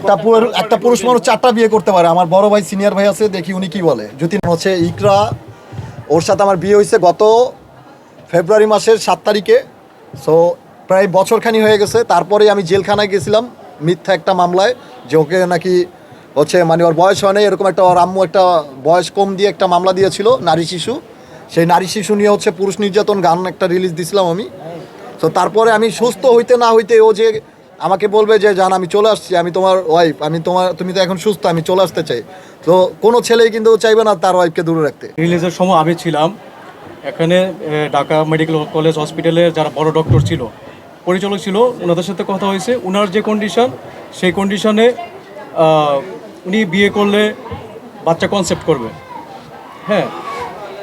একটা একটা পুরুষ মানুষ চারটা বিয়ে করতে পারে। আমার বড় ভাই সিনিয়র ভাই আছে, দেখি উনি কি বলে। যদি হচ্ছে ইকরা, ওর সাথে আমার বিয়ে হয়েছে গত ফেব্রুয়ারি মাসের সাত তারিখে। সো প্রায় বছরখানি হয়ে গেছে। তারপরে আমি জেলখানায় গেছিলাম মিথ্যা একটা মামলায়, যে ওকে নাকি হচ্ছে মানে ওর বয়স হয় এরকম একটা ওর আম্মু একটা বয়স কম দিয়ে একটা মামলা দিয়েছিল, নারী শিশু। সেই নারী শিশু নিয়ে হচ্ছে পুরুষ নির্যাতন গান একটা রিলিজ দিছিলাম আমি। তো তারপরে আমি সুস্থ হইতে না হইতে ও যে আমাকে বলবে যে, জান, আমি চলে আসছি, আমি তোমার ওয়াইফ আমি তোমার, তুমি তো এখন সুস্থ, আমি চলে আসতে চাই। তো কোনো ছেলেই কিন্তু চাইবে না তার ওয়াইফকে দূরে রাখতে। রিলিজের সময় আমি ছিলাম, এখানে ঢাকা মেডিকেল কলেজ হসপিটালের যারা বড় ডক্টর ছিল, পরিচালক ছিল, ওনাদের সাথে কথা হয়েছে। ওনার যে কন্ডিশন সেই কন্ডিশনে উনি বিয়ে করলে বাচ্চা কনসেপ্ট করবে। হ্যাঁ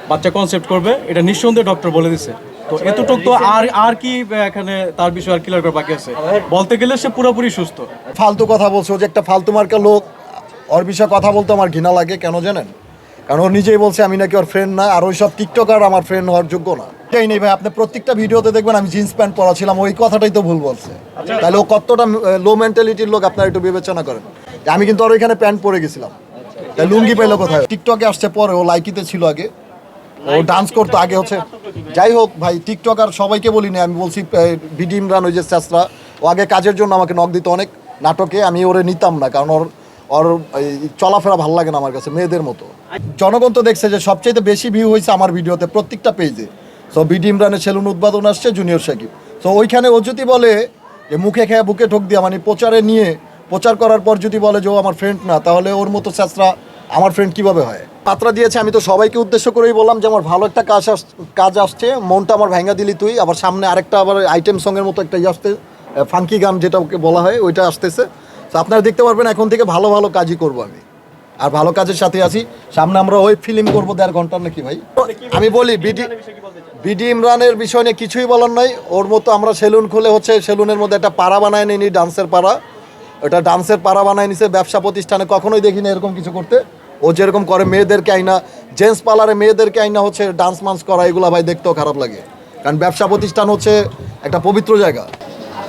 বাচ্চা কনসেপ্ট করবে, এটা নিঃসন্দেহে ডক্টর বলে দিছে। তো এতটুক তো আর আর কি এখানে তার বিষয়ে আর ক্লিয়ার করা বাকি আছে? বলতে গেলে সে পুরোপুরি সুস্থ। ফালতু কথা বলছো যে একটা ফালতু মার্কা লোক। ওর বিষয়ে কথা বলতে আমার ঘৃণা লাগে কেন জানেন? কারণ ও নিজেই বলছে আমি নাকি ওর ফ্রেন্ড না। আর ওই সব টিকটকার আমার ফ্রেন্ড হওয়ার যোগ্য না। এটাই নেই ভাই আপনি প্রত্যেকটা ভিডিওতে দেখবেন আমি জিন্স প্যান্ট পরা ছিলাম ওই কথাটাই তো ভুল বলছে। তাহলে ও কতটা লো মেন্টালিটির লোক আপনারা একটু বিবেচনা করেন। আমি কিন্তু আর ওইখানে প্যান্ট পরে গেছিলাম। তাই লুঙ্গি পেল কোথায়? টিকটকে আসছে পরে ও লাইকিতে ছিল আগে। ও ডান্স করতো আগে হচ্ছে। যাই হোক ভাই টিকটক আর সবাইকে বলি না আমি বলছি বিডি ইমরান ওই যে চাষরা ও আগে কাজের জন্য আমাকে নক দিত অনেক নাটকে, আমি ওরে নিতাম না, কারণ ওর ওর চলাফেরা ভালো লাগে না আমার কাছে, মেয়েদের মতো। জনগণ তো দেখছে যে সবচেয়ে বেশি ভিউ হয়েছে আমার ভিডিওতে প্রত্যেকটা পেজে সো বিডি ইমরানের সেলুন উদ্বোধন আসছে জুনিয়র সাকিব। সো ওইখানে ও যদি বলে যে মুখে খেয়ে বুকে ঠোক দিয়া মানে প্রচারে নিয়ে প্রচার করার পর যদি বলে যে ও আমার ফ্রেন্ড না, তাহলে ওর মতো চাষরা আমার ফ্রেন্ড কীভাবে হয়? পাত্রা দিয়েছে আমি তো সবাইকে উদ্দেশ্য করেই বললাম যে আমার ভালো একটা কাজ কাজ আসছে মনটা আমার ভেঙা দিলি তুই আবার সামনে আরেকটা আবার আইটেম সঙ্গের মতো একটা ইয়ে আসতে ফাঙ্কি গান যেটা ওকে বলা হয় ওইটা আসতেছে। তো আপনারা দেখতে পারবেন এখন থেকে ভালো ভালো কাজই করব আমি। আর ভালো কাজের সাথে আছি। সামনে আমরা ওই ফিল্ম করব দেড় ঘণ্টার নাকি ভাই? আমি বলি বিডি বিডি ইমরানের বিষয় নিয়ে কিছুই বলার নাই। ওর মতো আমরা সেলুন খুলে হচ্ছে সেলুনের মধ্যে একটা পাড়া বানায় নিনি ডান্সের পাড়া। ওটা ডান্সের পাড়া বানায় নিছে ব্যবসা প্রতিষ্ঠানে কখনোই দেখিনি এরকম কিছু করতে। ও যেরকম করে মেয়েদেরকে আইনা জেন্টস পার্লারে মেয়েদেরকে আইনা হচ্ছে ডান্স মান্স করা এগুলো ভাই দেখতেও খারাপ লাগে। কারণ ব্যবসা প্রতিষ্ঠান হচ্ছে একটা পবিত্র জায়গা।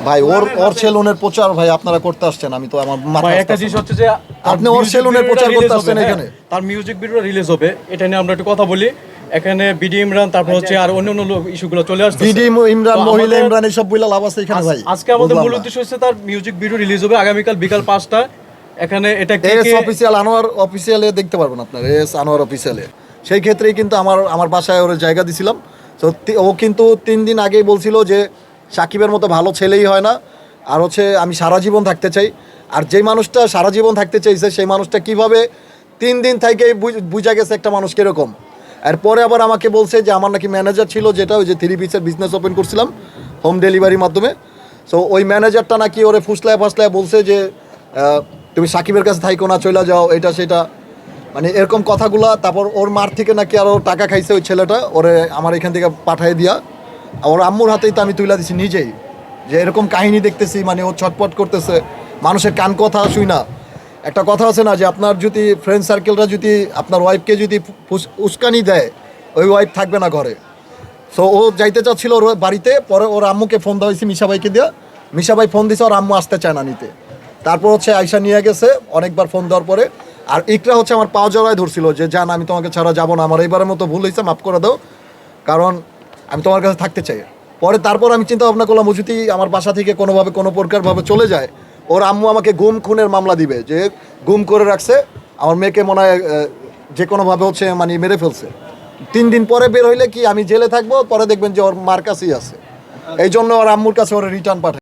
ভাই ওর ওর সেলুনের প্রচার ভাই আপনারা করতে আসছেন আমি তো আমার মাথায় একটা জিনিস হচ্ছে যে আপনি ওর সেলুনের প্রচার করতে আসছেন হ্যাঁ। এখানে? তার মিউজিক ভিডিও রিলিজ হবে এটা নিয়ে আমরা একটু কথা বলি। এখানে বিডি ইমরান তারপর হচ্ছে আর অন্য অন্য ইস্যুগুলো চলে আসছে বিডি ইমরান মহিলা ইমরান এইসব বইলা লাভ আছে এখানে ভাই। আজকে আমাদের মূল। উদ্দেশ্য হচ্ছে তার মিউজিক ভিডিও রিলিজ হবে আগামীকাল বিকাল পাঁচটা এখানে এটা এস অফিসিয়াল আনোয়ার অফিসিয়ালে দেখতে পারবেন আপনার এস আনোয়ার অফিসিয়ালে। সেই ক্ষেত্রেই কিন্তু আমার আমার বাসায় ওর জায়গা দিছিলাম। তো ও কিন্তু তিন দিন আগেই বলছিল যে সাকিবের মতো ভালো ছেলেই হয় না। আর হচ্ছে আমি সারা জীবন থাকতে চাই। আর যেই মানুষটা সারা জীবন থাকতে চাইছে সেই মানুষটা কীভাবে তিন দিন থেকে বুঝা গেছে একটা মানুষ কীরকম। এরপরে আবার আমাকে বলছে যে আমার নাকি ম্যানেজার ছিল যেটা ওই যে থ্রি পিসের বিজনেস ওপেন করছিলাম হোম ডেলিভারির মাধ্যমে। সো ওই ম্যানেজারটা নাকি ওরে ফুসলায় ফাসলায় বলছে যে তুমি সাকিবের কাছে থাইকো না চলে যাও, এটা সেটা। মানে এরকম কথাগুলা, তারপর ওর মার থেকে নাকি আরও টাকা খাইছে ওই ছেলেটা, ওরে আমার এখান থেকে পাঠিয়ে দিয়া। ওর আম্মুর হাতেই তো আমি তুলে দিছি নিজেই। যে এরকম কাহিনী দেখতেছি মানে ও ছটপট করতেছে, মানুষের কান কথা শুই না। একটা কথা আছে না, যে আপনার যদি ফ্রেন্ড সার্কেলটা যদি, আপনার ওয়াইফকে যদি উস্কানি দেয়, ওই ওয়াইফ থাকবে না ঘরে। সো ও যাইতে চাচ্ছিল ওর বাড়িতে, পরে ওর আম্মুকে ফোন দেওয়া হয়েছে মিশাবাইকে দেওয়া মিশাবাই ফোন দিছে, ওর আম্মু আসতে চায় না নিতে। তারপর হচ্ছে আয়সা নিয়ে গেছে, অনেকবার ফোন দেওয়ার পরে। আর ইকরা হচ্ছে আমার পাও জড়ায় ধরছিল যে, জান, আমি তোমাকে ছাড়া যাব না। আমার এইবারের মতো ভুল হয়েছে, মাফ করে দাও। কারণ আমি তোমার কাছে থাকতে চাই। পরে তারপর আমি চিন্তা ভাবনা করলাম, ও যদি আমার বাসা থেকে কোনোভাবে, কোনো প্রকারভাবে চলে যায়, ওর আম্মু আমাকে গুম খুনের মামলা দিবে, যে গুম করে রাখছে, আমার মেয়েকে মনে হয় যে কোনোভাবে হচ্ছে মানে মেরে ফেলছে। তিন দিন পরে বের হইলে কি আমি জেলে থাকব? পরে দেখবেন যে ওর মার কাছেই আছে। এই জন্য ওর আম্মুর কাছে ওর রিটার্ন পাঠায়